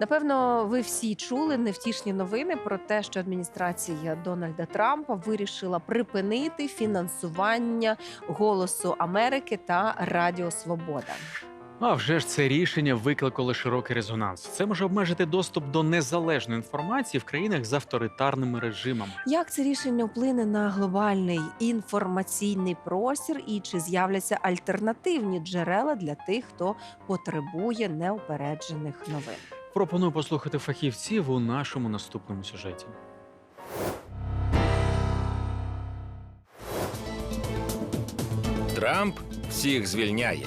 Напевно, ви всі чули невтішні новини про те, що адміністрація Дональда Трампа вирішила припинити фінансування голосу Америки та Радіо Свобода. А вже ж це рішення викликало широкий резонанс. Це може обмежити доступ до незалежної інформації в країнах з авторитарними режимами. Як це рішення вплине на глобальний інформаційний простір, і чи з'являться альтернативні джерела для тих, хто потребує неупереджених новин? Пропоную послухати фахівців у нашому наступному сюжеті. Трамп всіх звільняє.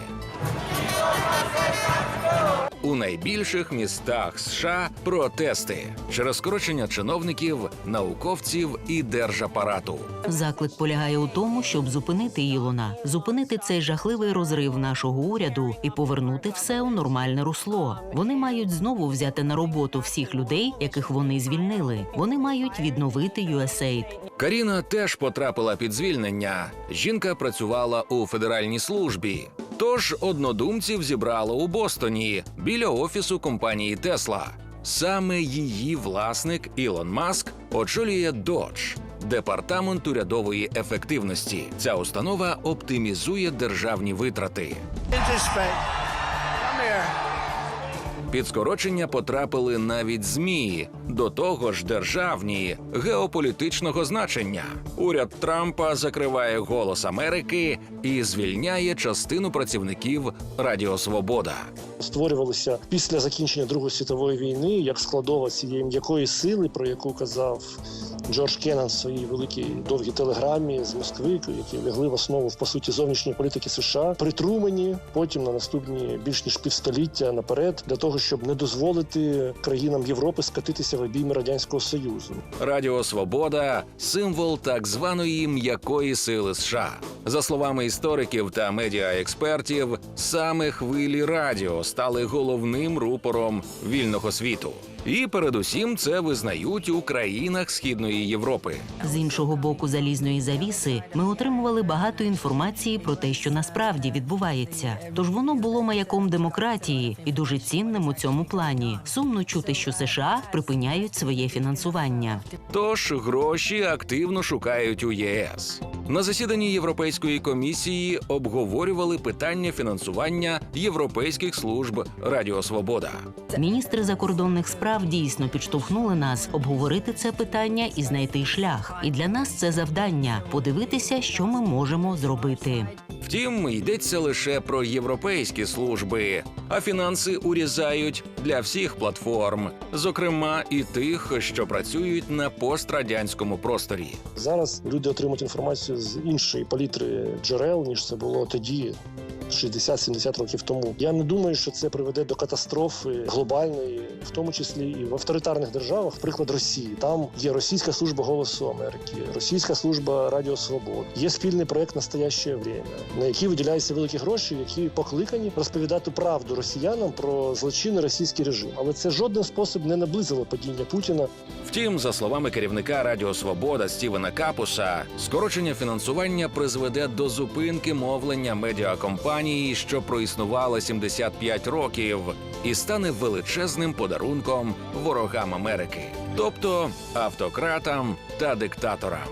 У найбільших містах США протести через скорочення чиновників, науковців і держапарату. Заклик полягає у тому, щоб зупинити Ілона, зупинити цей жахливий розрив нашого уряду і повернути все у нормальне русло. Вони мають знову взяти на роботу всіх людей, яких вони звільнили. Вони мають відновити USAID. Каріна теж потрапила під звільнення. Жінка працювала у федеральній службі. Тож однодумців зібрала у Бостоні біля офісу компанії Тесла. Саме її власник Ілон Маск очолює Dodge – департамент урядової ефективності. Ця установа оптимізує державні витрати. Під скорочення потрапили навіть змі, до того ж державні геополітичного значення. Уряд Трампа закриває голос Америки і звільняє частину працівників Радіо Свобода. створювалися після закінчення Другої світової війни як складова цієї м'якої сили, про яку казав Джордж Кеннан в своїй великій довгій телеграмі з Москви, які лягли в основу по суті зовнішньої політики США, при Трумені, потім на наступні більш ніж півстоліття наперед, для того, щоб не дозволити країнам Європи скатитися в обійми радянського союзу. Радіо Свобода символ так званої м'якої сили США. За словами істориків та медіаекспертів, саме хвилі радіо стали головним рупором вільного світу. І передусім це визнають у країнах Східної Європи. З іншого боку залізної завіси ми отримували багато інформації про те, що насправді відбувається. Тож воно було маяком демократії і дуже цінним у цьому плані. Сумно чути, що США припиняють своє фінансування. Тож гроші активно шукають у ЄС. На засіданні Європейської комісії обговорювали питання фінансування європейських служб Радіо Свобода. Міністри закордонних справ дійсно підштовхнули нас обговорити це питання і знайти шлях. І для нас це завдання подивитися, що ми можемо зробити. Втім, йдеться лише про європейські служби, а фінанси урізають для всіх платформ, зокрема і тих, що працюють на пострадянському просторі. Зараз люди отримують інформацію з іншої палітри джерел, ніж це було тоді. 60-70 років тому я не думаю, що це приведе до катастрофи глобальної, в тому числі і в авторитарних державах. Приклад Росії. Там є російська служба голосу Америки, російська служба Радіо Свобод. Є спільний проект Настояще время, на який виділяються великі гроші, які покликані розповідати правду росіянам про злочинний російський режим. Але це жодним спосіб не наблизило падіння Путіна Втім, за словами керівника Радіо Свобода Стівена Капуса, скорочення фінансування призведе до зупинки мовлення медіакомпанії, що проіснувала 75 років, і стане величезним подарунком ворогам Америки, тобто автократам та диктаторам.